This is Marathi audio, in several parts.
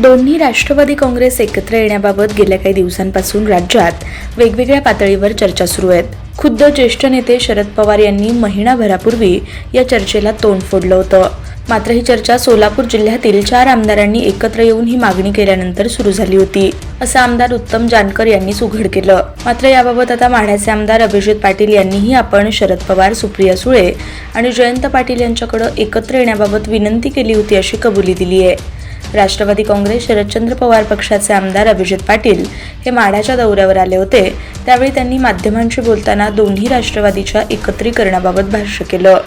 दोन्ही राष्ट्रवादी काँग्रेस एकत्र येण्याबाबत गेल्या काही दिवसांपासून राज्यात वेगवेगळ्या पातळीवर चर्चा सुरू आहेत. खुद्द ज्येष्ठ नेते शरद पवार यांनी महिनाभरापूर्वी या चर्चेला तोंड फोडलं होतं. मात्र ही चर्चा सोलापूर जिल्ह्यातील चार आमदारांनी एकत्र येऊन ही मागणी केल्यानंतर सुरू झाली होती. असं आमदार उत्तम जानकर यांनीच उघड केलं. मात्र याबाबत आता माढ्याचे आमदार अभिजित पाटील यांनीही आपण शरद पवार सुप्रिया सुळे आणि जयंत पाटील यांच्याकडे एकत्र येण्याबाबत विनंती केली होती अशी कबुली दिली आहे राष्ट्रवादी काँग्रेस शरदचंद्र पवार पक्षाचे आमदार अभिजित पाटील हे माढ्याच्या दौऱ्यावर आले होते. त्यावेळी त्यांनी माध्यमांशी बोलताना दोन्ही राष्ट्रवादीच्या एकत्रीकरणाबाबत भाष्य केलं.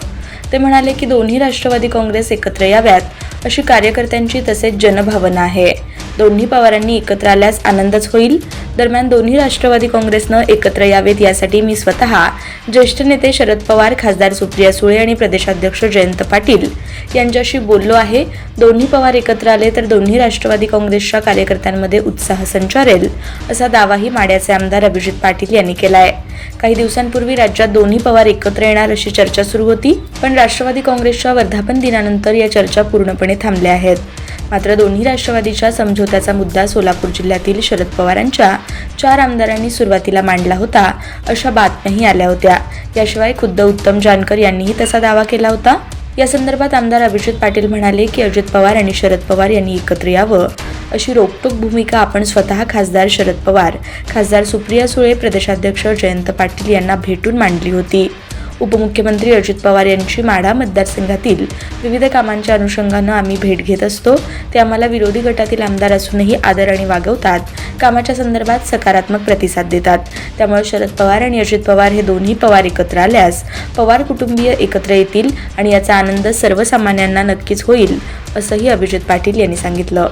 ते म्हणाले की दोन्ही राष्ट्रवादी काँग्रेस एकत्र याव्यात अशी कार्यकर्त्यांची तसेच जनभावना आहे. दोन्ही पवारांनी एकत्र आल्यास आनंदच होईल. दरम्यान दोन्ही राष्ट्रवादी काँग्रेसनं एकत्र यावेत यासाठी मी स्वतः ज्येष्ठ नेते शरद पवार खासदार सुप्रिया सुळे आणि प्रदेशाध्यक्ष जयंत पाटील यांच्याशी बोललो आहे. दोन्ही पवार एकत्र आले तर दोन्ही राष्ट्रवादी काँग्रेसच्या कार्यकर्त्यांमध्ये उत्साह संचारेल असा दावाही माड्याचे आमदार अभिजित पाटील यांनी केलाय. काही दिवसांपूर्वी राज्यात दोन्ही पवार एकत्र येणार अशी चर्चा सुरू होती पण राष्ट्रवादी काँग्रेसच्या वर्धापन दिनानंतर या चर्चा पूर्णपणे थांबल्या आहेत. मात्र दोन्ही राष्ट्रवादीच्या समझोत्याचा मुद्दा सोलापूर जिल्ह्यातील शरद पवारांच्या चार आमदारांनी सुरुवातीला मांडला होता अशा बातम्याही आल्या होत्या. याशिवाय खुद्द उत्तम जानकर यांनीही तसा दावा केला होता. या संदर्भात आमदार अभिजित पाटील म्हणाले की अजित पवार आणि शरद पवार यांनी एकत्र यावं अशी रोकटोक भूमिका आपण स्वतः खासदार शरद पवार खासदार सुप्रिया सुळे प्रदेशाध्यक्ष जयंत पाटील यांना भेटून मांडली होती. उपमुख्यमंत्री अजित पवार यांची माढा मतदारसंघातील विविध कामांच्या अनुषंगानं आम्ही भेट घेत असतो. ते आम्हाला विरोधी गटातील आमदार असूनही आदराने वागवतात. कामाच्या संदर्भात सकारात्मक प्रतिसाद देतात. त्यामुळे शरद पवार आणि अजित पवार हे दोन्ही पवार एकत्र आल्यास पवार कुटुंबीय एकत्र येतील आणि याचा आनंद सर्वसामान्यांना नक्कीच होईल असंही अभिजित पाटील यांनी सांगितलं.